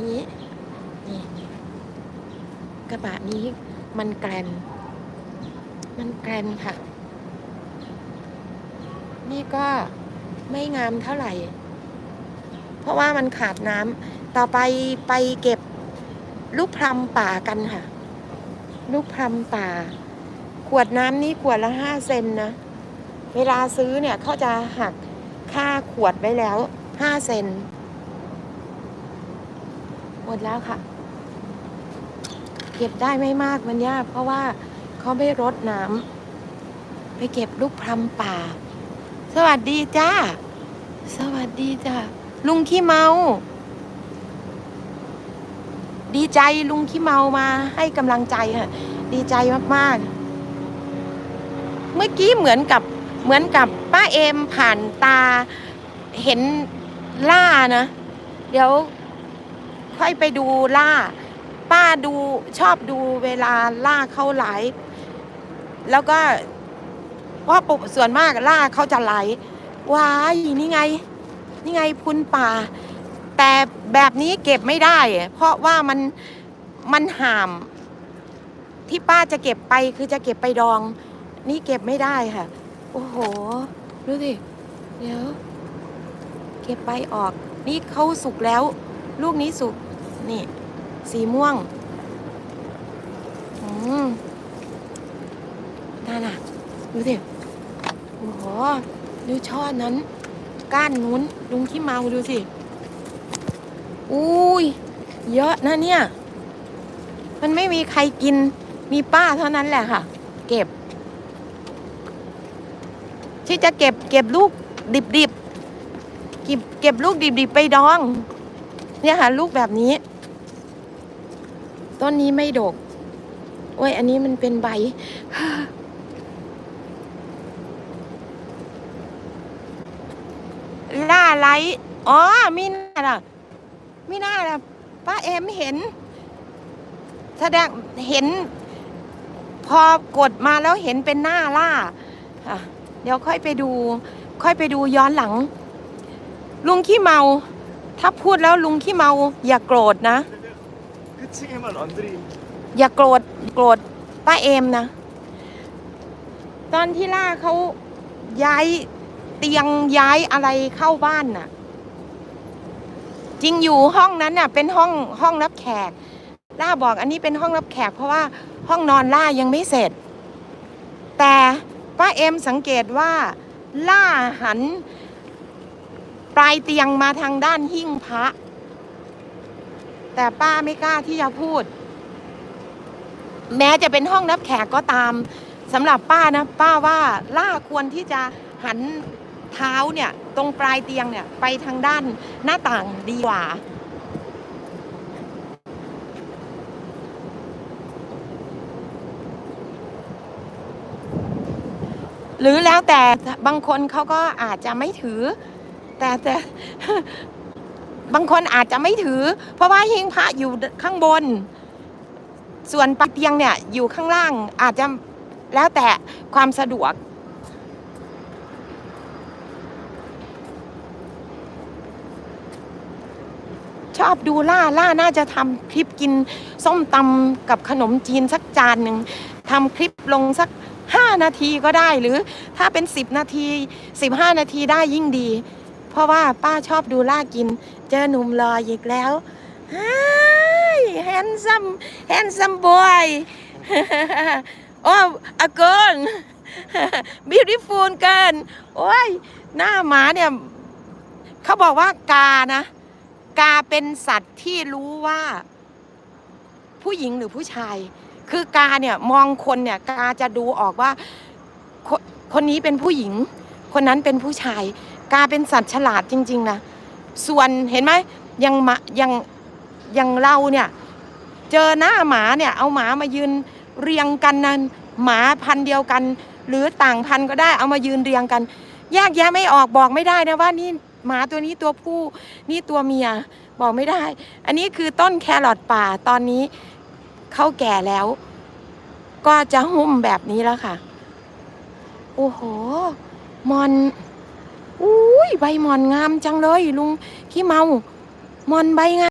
นี้นี่กระบะนี้มันแกรนมันแกรนค่ะ นี่ก็ไม่งามเท่าไหร่ เพราะว่ามันขาดน้ำต่อไปไปเก็บลูกพรำป่ากันค่ะ ลูกพรำป่า ขวดน้ำนี่ขวดละห้าเซนนะ เวลาซื้อเนี่ยเขาจะหักค่าขวดไว้แล้วห้าเซน หมดแล้วค่ะ เก็บได้ไม่มากมันยากเพราะว่าเขาไม่รดน้ำไปเก็บลูกพรำป่า สวัสดีจ้า สวัสดีจ้าลุงขี้เมา ดีใจลุงขี้เมามาให้กำลังใจค่ะดีใจมากๆ เมื่อกี้เหมือนกับเหมือนกับป้าเอมผ่านตาเห็นล่านะ เดี๋ยว ค่อยไปดูล่า ป้าดูชอบดูเวลาล่าเข้าไลฟ์แล้วก็เพราะปุส่วนมากล่าเขาจะไลฟ์ว้ายนี่ไง นี่ไงพุนป่า แต่แบบนี้เก็บไม่ได้ เพราะว่ามันมันห่าม ที่ป้าจะเก็บไปคือจะเก็บไปดอง นี่เก็บไม่ได้ค่ะ โอ้โห ดูสิเดี๋ยว เก็บใบออก นี่เขาสุกแล้ว ลูกนี้สุก นี่ สีม่วง อืมนั่นน่ะ ดูสิโอ้โหดูช่อนั้น ก้านนู้นลุงขี้เมาดูสิ อุ้ย เยอะนะเนี่ย มันไม่มีใครกิน มีป้าเท่านั้นแหละค่ะ เก็บที่จะเก็บเก็บลูกดิบๆเก็บเก็บลูกดิบๆไปดอง เนี่ยค่ะลูกแบบนี้ ต้นนี้ไม่ดก โอ้ย อันนี้มันเป็นใบ ล่าไลท์อ๋อมีหน้าล่ะมีหน้าล่ะป้าเอ็มเห็น แสดงเห็น พอกดมาแล้วเห็นเป็นหน้าล่าเดี๋ยวค่อยไปดู ค่อยไปดูย้อนหลัง ลุงขี้เมา ถ้าพูดแล้วลุงขี้เมาอย่าโกรธนะ 끝이에만 런드리 อย่าโกรธโกรธป้าเอมนะ ตอนที่ล่าเขาย้ายเตียงย้ายอะไรเข้าบ้านน่ะ จริงอยู่ห้องนั้นน่ะ เป็นห้องห้องรับแขก ล่าบอกอันนี้เป็นห้องรับแขก เพราะว่าห้องนอนล่ายังไม่เสร็จ แต่ป้าเอมสังเกตว่า ล่าหัน ปลายเตียงมาทางด้านหิ้งพระ แต่ป้าไม่กล้าที่จะพูด แม้จะเป็นห้องรับแขกก็ตามสำหรับป้านะป้าว่าล่าควรที่จะหันเท้าเนี่ย ตรงปลายเตียงเนี่ย ไปทางด้านหน้าต่างดีกว่าหรือแล้วแต่บางคนเขาก็อาจจะไม่ถือ แต่แต่ บางคนอาจจะไม่ถือ เพราะว่าหิ้งพระอยู่ข้างบน ส่วนปลายเตียงเนี่ยอยู่ข้างล่างอาจจะแล้วแต่ความสะดวก ชอบดูล่าล่าน่าจะทำคลิปกินส้มตำกับขนมจีนสักจานหนึ่งทำคลิปลงสักห้านาทีก็ได้หรือถ้าเป็นสิบนาทีสิบห้านาทีได้ยิ่งดี เพราะว่าป้าชอบดูล่ากิน เจอหนุ่มรออีกแล้ว Hi handsome handsome boy โอ้ a girl beautiful girl โอ้ย หน้าหมาเนี่ย เขาบอกว่ากานะ กาเป็นสัตว์ที่รู้ว่า ผู้หญิงหรือผู้ชาย คือกาเนี่ยมองคนเนี่ย กาจะดูออกว่าคคนนี้เป็นผู้หญิง คนนั้นเป็นผู้ชาย กาเป็นสัตว์ฉลาดจริง ๆ นะ ส่วนเห็นไหมยังมายังยังเราเนี่ยเจอหน้าหมาเนี่ยเอาหมามายืนเรียงกันนั้นหมาพันเดียวกัน หรือต่างพันก็ได้เอามายืนเรียงกันแยกแยะไม่ออกบอกไม่ได้นะว่านี่หมาตัวนี้ตัวผู้นี่ตัวเมียบอกไม่ได้ อันนี้คือต้นแครอทป่าตอนนี้เข้าแก่แล้ว ก็จะหุ้มแบบนี้แล้วค่ะ โอ้โห มอน อุ้ยใบหมอนงามจังเลยลุงขี้เมามอนใบงาม